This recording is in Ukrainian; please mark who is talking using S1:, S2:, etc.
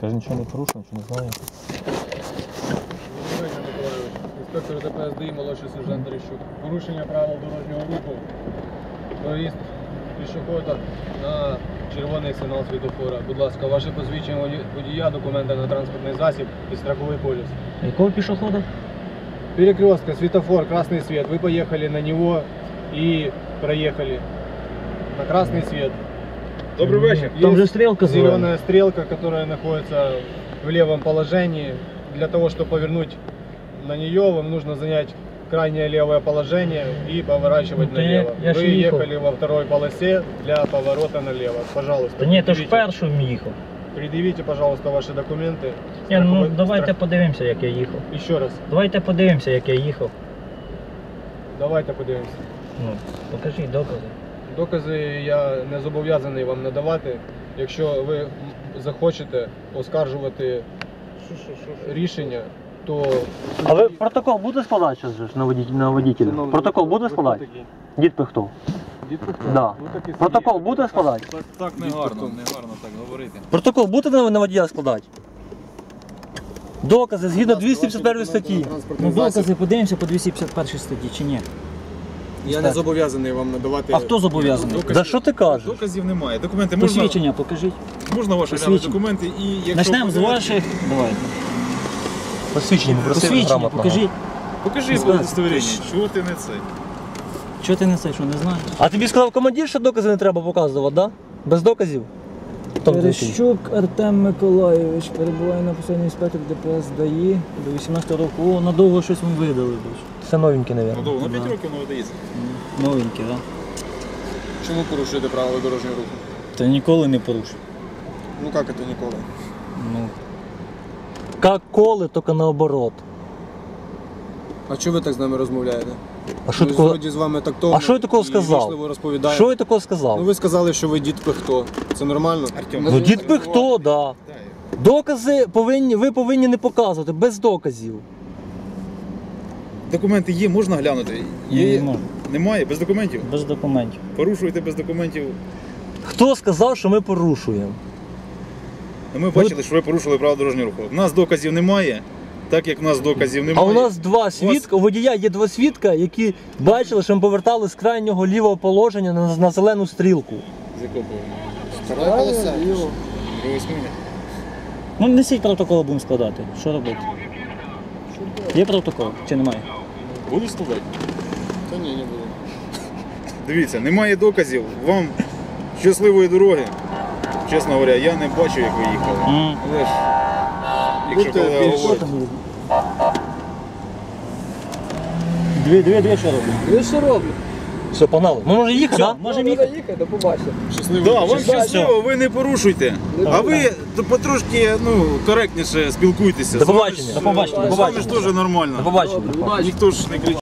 S1: Каже, нічого не порушив, нічого не знаю.
S2: Дмитро Миколайович, інспектор ДПС ДІ, молодший сержант Терещук. Порушення правил дорожнього руху. Проїзд пішохода на червоний сигнал світофора. Будь ласка, ваше посвідчення воді- водія, документи на транспортний засіб і страховий поліс.
S3: Якого пішохода?
S2: Перекрестка, светофор, красный свет. Вы поехали на него и проехали на красный свет.
S4: Добрий вечір.
S3: Там
S2: Есть
S3: же стрелка зелена.
S2: Зеленая стрелка, которая находится в левом положении. Для того, чтобы повернуть на нее, вам нужно занять крайнее левое положение и поворачивать
S3: Ну, да я-
S2: налево.
S3: я ж
S2: Вы
S3: ехал.
S2: ехали во второй полосе для поворота налево. Пожалуйста.
S3: Та ні, то ж
S2: предъявите-
S3: першим їхав.
S2: Предъявите, пожалуйста, ваши документы.
S3: Ні, ну
S2: Страховой-
S3: давайте
S2: страх-
S3: подивимося, як я їхав.
S2: Еще раз.
S3: Давайте подивимося, як я їхав.
S2: Давайте подивимося.
S3: Ну, покажіть докази.
S2: Докази я не зобов'язаний вам надавати. Якщо ви захочете оскаржувати рішення, то
S1: А ви протокол буде складати зараз же ж на водителя? На водителя? Протокол буде складати? Дід Пихто. Да. Протокол буде складати?
S4: Так, так не гарно, не гарно так говорити.
S1: Протокол буде на, на водія складати? Докази згідно 251 статті.
S3: Ну докази подивимося по 251 статті чи ні?
S2: Я не зобов'язаний вам надавати.
S3: А хто зобов'язаний?
S1: Да що ти кажеш?
S4: Доказів немає. Документи можна,
S3: Посвідчення покажіть.
S4: можна ваші глянути
S3: Посвідчення.
S4: документи і якщо
S3: Почнемо з
S4: подивитися-
S3: ваших. Давайте.
S1: Посвідчення,
S3: Посвідчення,
S1: грамотного.
S3: покажіть.
S4: Покажи
S3: Скажи.
S4: удостоверення, чого ти не це?
S3: Чого ти не це, що не знаєш?
S1: А тобі сказав командир, що докази не треба показувати, да? Без доказів?
S3: Терещук Артем Миколайович перебуває на посаді інспектор ДПС ДАІ до 18 року. О, надовго щось вам видали.
S1: Це новенький,
S4: Ну,
S1: мабуть.
S4: довго, на 5
S3: Да.
S4: років не видається.
S3: Новеньке, так?
S2: Чому порушуєте правила дорожнього руху?
S3: Та ніколи не порушив.
S2: Ну як це ніколи?
S3: Ну,
S1: Как коли, тільки наоборот.
S2: А чого ви так з нами розмовляєте?
S1: А що
S2: Ми
S1: такого?
S2: вроді з вами тактовно
S1: А що я такого
S2: і
S1: сказав?
S2: розповідаємо.
S1: Що я такого сказав?
S2: Ну ви сказали, що ви дід хто. Це нормально?
S4: Артем,
S1: Ну, дід Пихто, да. Докази повинні, ви повинні не показувати, без доказів.
S4: Документи є, можна глянути? Є?
S3: не можу.
S4: Немає, без документів.
S3: Без документів.
S4: Порушуєте без документів.
S1: Хто сказав, що ми порушуємо?
S4: Ну, Ми бачили, що ви порушили правила дорожнього руху. У нас доказів немає, так як в нас доказів
S1: А
S4: немає.
S1: у нас два свідка, у водія є два свідка, які бачили, що ми повертали з крайнього лівого положення на, на зелену стрілку.
S4: З якого? Другої сміни.
S3: Ну, несіть протокол, будемо складати. Що робити? Є протокол чи немає?
S4: Буду складати?
S2: Та ні, не буду.
S4: Дивіться, немає доказів. Вам щасливої дороги. Чесно говоря, я не бачу, як ви їхали.
S3: М.
S4: Але ж, якщо
S2: більш-
S4: говорить,
S3: Дві, дві, дві, що роблю?
S2: Ви що робите?
S1: Все, погнали. Ми можемо їхати, так?
S3: можемо їхати.
S2: їхати, до побачення. Щасливо.
S4: Да, вам щасливо, ви не порушуйте. А ви то потрошки ну, коректніше спілкуйтеся.
S1: До побачення. До побачення, до
S4: З вами ж
S1: побачення.
S4: теж нормально.
S1: До побачення.
S4: Ніхто ж не кричить.